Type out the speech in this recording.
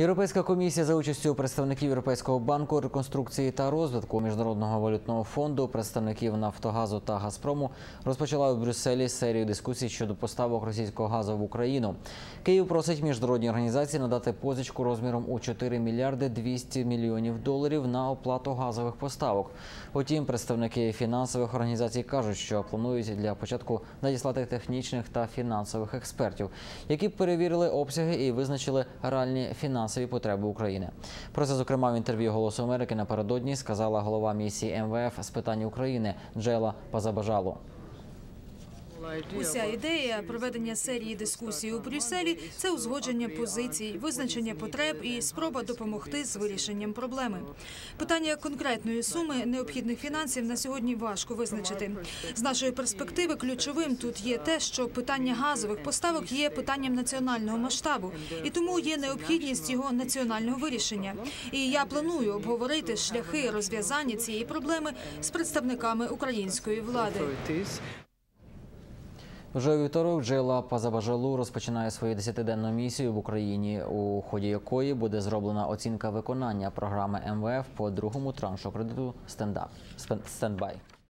Європейська комісія за участю представників Європейського банку реконструкції та розвитку Міжнародного валютного фонду, представників Нафтогазу та Газпрому розпочала у Брюсселі серію дискусій щодо поставок російського газу в Україну. Київ просить міжнародні організації надати позичку розміром у 4 мільярди 200 мільйонів доларів на оплату газових поставок. Утім, представники фінансових організацій кажуть, що планують для початку надіслати технічних та фінансових експертів, які перевірили обсяги і визначили реальні фінансові потреби України. Про це, зокрема, в інтерв'ю Голосу Америки напередодні сказала голова місії МВФ з питань України Джела Пазабажало. Уся ідея проведення серії дискусій у Брюсселі це узгодження позицій, визначення потреб і спроба допомогти з вирішенням проблеми. Питання конкретної суми необхідних фінансів на сьогодні важко визначити. З нашої перспективи ключовим тут є те, що питання газових поставок є питанням національного масштабу, і тому є необхідність його національного вирішення. І я планую обговорити шляхи розв'язання цієї проблеми з представниками української влади. Вже у вівторок Джейла Пазабажалу розпочинає свою десятиденну місію в Україні, у ході якої буде зроблена оцінка виконання програми МВФ по другому траншу кредиту «Стендап» «Стендбай».